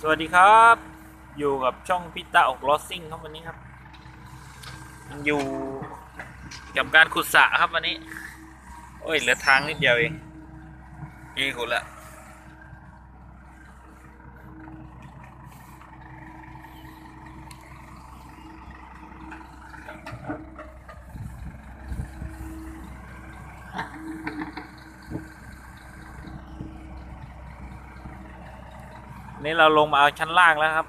สวัสดีครับ อยู่กับช่องพิตาออกลอสซิ่งครับวันนี้ครับ อยู่กับการขุดสระครับวันนี้ โอ้ยเหลือทางนิดเดียวเองนี่ขุดละ นี่เราลงมาเอาชั้นล่างแล้วครับ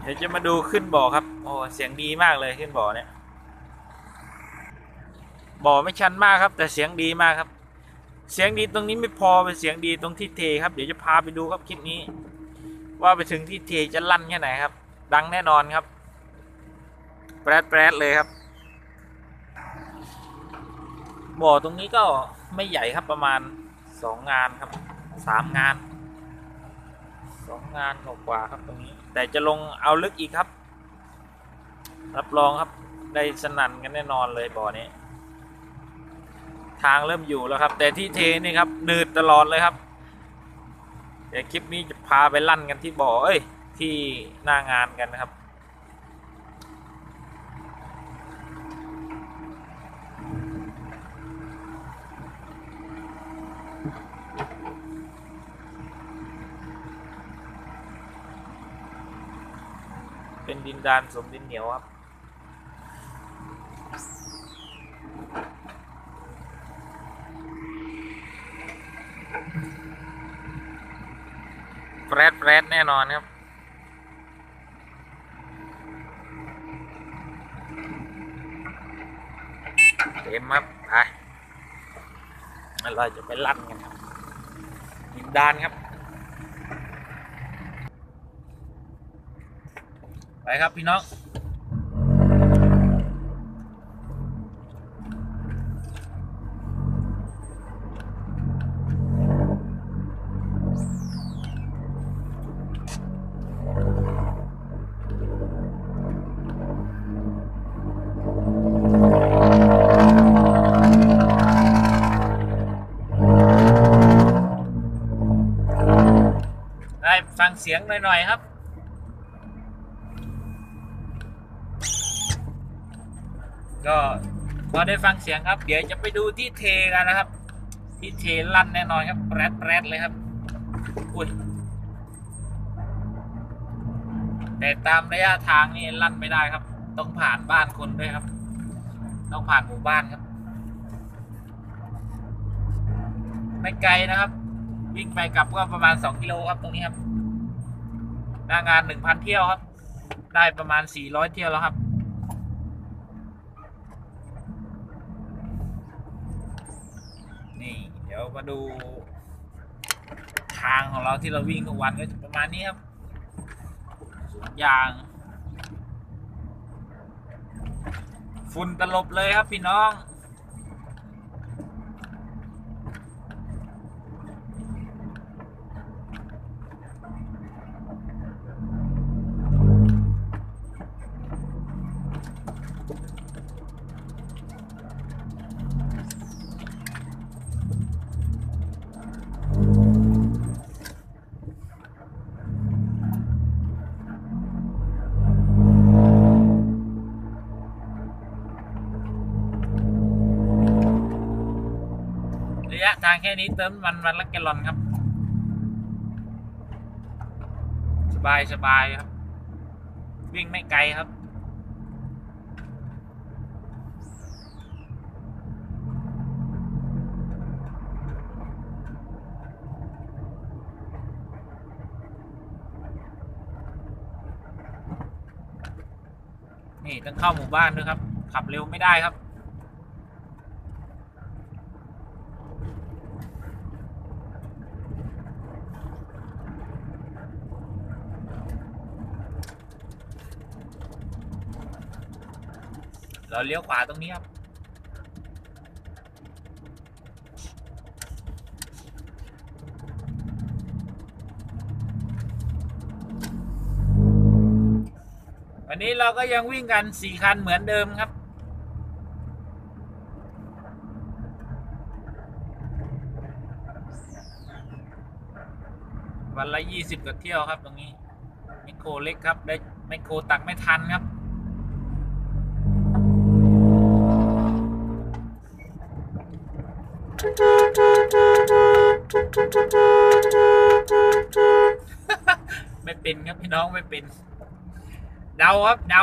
เดี๋ยวจะมาดูขึ้นบ่อครับ โอ้เสียงดีมากเลยขึ้นบ่อเนี่ยบ่อไม่ชันมากครับ แต่เสียงดีมากครับ เสียงดีตรงนี้ไม่พอเป็นเสียงดีตรงที่เทครับ เดี๋ยวจะพาไปดูครับคลิปนี้ ว่าไปถึงที่เทจะลั่นแค่ไหนครับ ดังแน่นอนครับ แปรดแปรดเลยครับ บ่อตรงนี้ก็ไม่ใหญ่ครับประมาณสองงานครับสามงานสองงานกว่าครับตรงนี้ แต่จะลงเอาลึกอีกครับ รับรองครับได้สนั่นกันแน่นอนเลยบ่อนี้ ทางเริ่มอยู่แล้วครับ แต่ที่เทนี่ครับหนืดตลอดเลยครับ เดี๋ยวคลิปนี้จะพาไปลั่นกันที่บ่อเอ้ยที่หน้างานกันนะครับ เป็ นดินดานสมดินเหนียวครับ แฟรดแฟรดแน่นอนครับเต็มครับไปเราจะไปลั่นกันครับดินดานครับ ไปครับพี่น้องได้ฟังเสียงหน่อยๆครับ ก็พอได้ฟังเสียงครับ เดี๋ยวจะไปดูที่เทกันนะครับ ที่เทลั่นแน่นอนครับแรดแรดเลยครับอุ้ยแต่ตามระยะทางนี่ลั่นไม่ได้ครับ ต้องผ่านบ้านคนด้วยครับ ต้องผ่านหมู่บ้านครับ ไม่ไกลนะครับ วิ่งไปกลับก็ประมาณสองกิโลครับตรงนี้ครับหน้างานหนึ่งพันเที่ยวครับ ได้ประมาณสี่ร้อยเที่ยวแล้วครับ นี่ เดี๋ยว มาดูทางของเราที่เราวิ่งทุกวันก็จะประมาณนี้ครับสวนยาง ฝุ่นตลบเลยครับพี่น้อง ยะทางแค่นี้เติมวันวันละแกลลอนครับ สบายสบายครับ วิ่งไม่ไกลครับนี่ต้องเข้าหมู่บ้านด้วยครับ ขับเร็วไม่ได้ครับ เราเลี้ยวขวาตรงนี้ครับ วันนี้เราก็ยังวิ่งกันสี่คันเหมือนเดิมครับวันละยี่สิบกว่าเที่ยวครับตรงนี้ไมโครเล็กครับ ได้ไมโครตักไม่ทันครับ ไม่เป็นครับพี่น้องไม่เป็น เดาครับเดา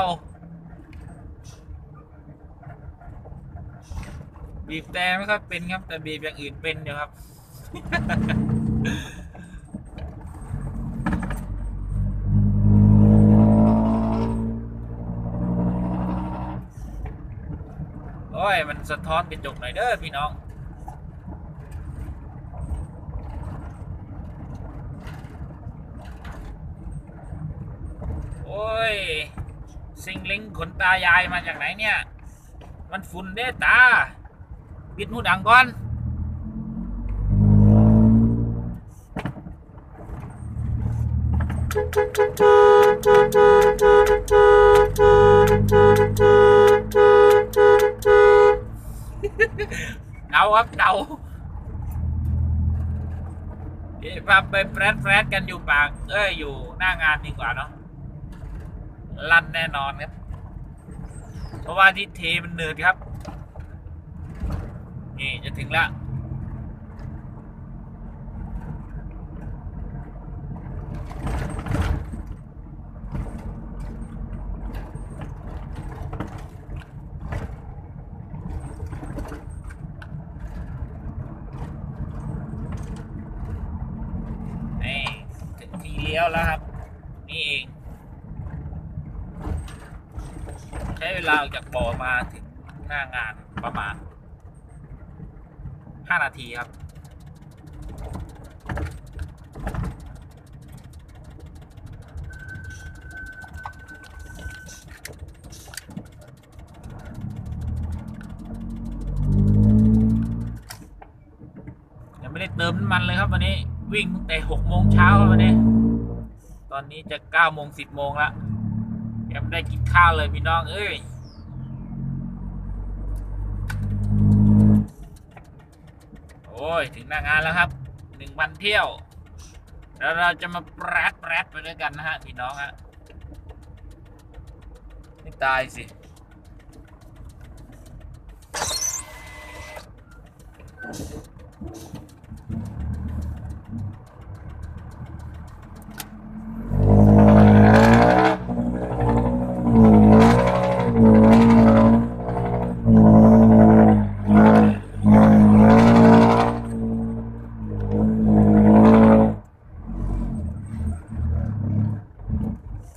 บีบแต่ไม่ค่อยเป็นครับ แต่บีบอย่างอื่นเป็นอยู่ครับโอ้ย มันสะท้อนกระจกหน่อยเด้อพี่น้อง โอ้ย ซิงลิงขนตายายมาจากไหนเนี่ย มันฝุ่นเด้ตาปิดหูดังก่อน เดาครับเดาเดี๋ยวพาไปแฟรดแฟรดกันอยู่ปาก เอ้ยอยู่หน้างานดีกว่าเนาะ ลั่นแน่นอนครับ เพราะว่าที่เทมันเนืดครับ นี่จะถึงแล้วนี่ถึงทีเลี้ยวแล้วครับ นี่เอง ใช้เวลา ออกจากบ่อมาถึงหน้างานประมาณ 5 นาทีครับ ยังไม่ได้เติมน้ำมันเลยครับวันนี้วิ่งตั้งแต่6โมงเช้าครับวันนี้ ตอนนี้จะ9โมง10โมงแล้วยังไม่ได้กินข้าวเลยพี่น้องเอ้ย อ้ย ถึงหน้างานแล้วครับหนึ่งวันเที่ยว แล้วเราจะมาแปรดแปรดไปด้วยกันนะฮะพี่น้องฮะไม่ตายสิ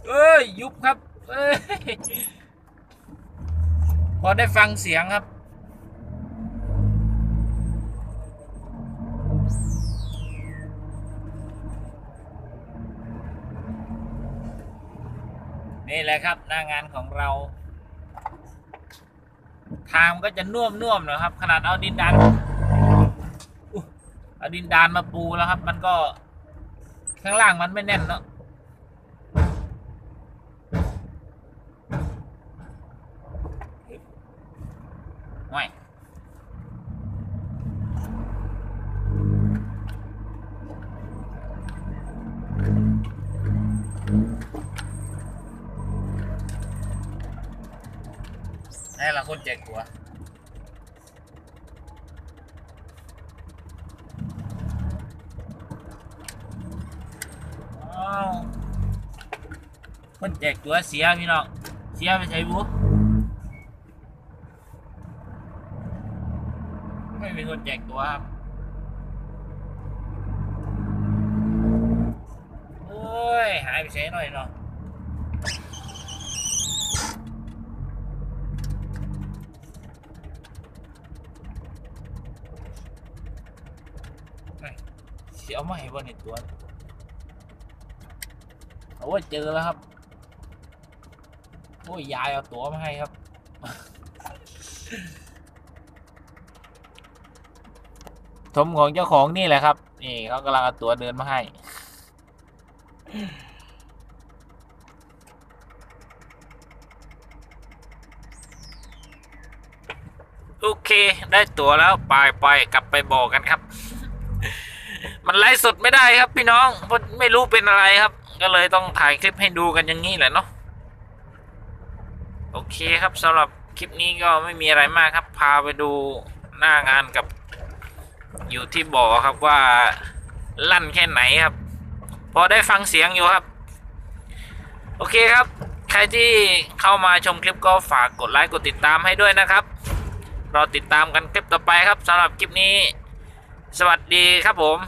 เอ้ย ยุบครับ เอ้ย พอได้ฟั งเสียงครับ นี่แหละครับหน้างานของเรา ทางมันก็จะน่วมน่วมๆนะครับ ขนาดเอาดินดานเอาดินดานมาปูแล้วครับ มันก็ข้างล่างมันไม่แน่นเนาะ ไม่ นี่ละคนแจกตัวอ้าคนแจกตัวเสียพี่น้องเสียไปใช้บุไม่มีคนแจกตัวครับโอ้ยหายไปเฉยหน่อยเนาะเฮ้ยเสียไม่ให้วันในตัวโอ้ยเจอแล้วครับโอ้ยยายเอาตัวมาให้ครับทมของเจ้าของนี่แหละครับ นี่เขากำลังเอาตัวเดินมาให้ โอเค ได้ตั๋วแล้วไปไปกลับไปบอกกันครับ ไลฟ์สดไม่ได้ครับ พี่น้องเพราะไม่รู้เป็นอะไรครับ ก็เลยต้องถ่ายคลิปให้ดูกันอย่างนี้แหละเนาะโอเคครับสำหรับคลิปนี้ก็ไม่มีอะไรมากครับ พาไปดูหน้างานกับ อยู่ที่บ่อครับว่าลั่นแค่ไหนครับ พอได้ฟังเสียงอยู่ครับ โอเคครับ ใครที่เข้ามาชมคลิปก็ฝากกดไลค์กดติดตามให้ด้วยนะครับรอติดตามกันคลิปต่อไปครับสำหรับคลิปนี้ สวัสดีครับผม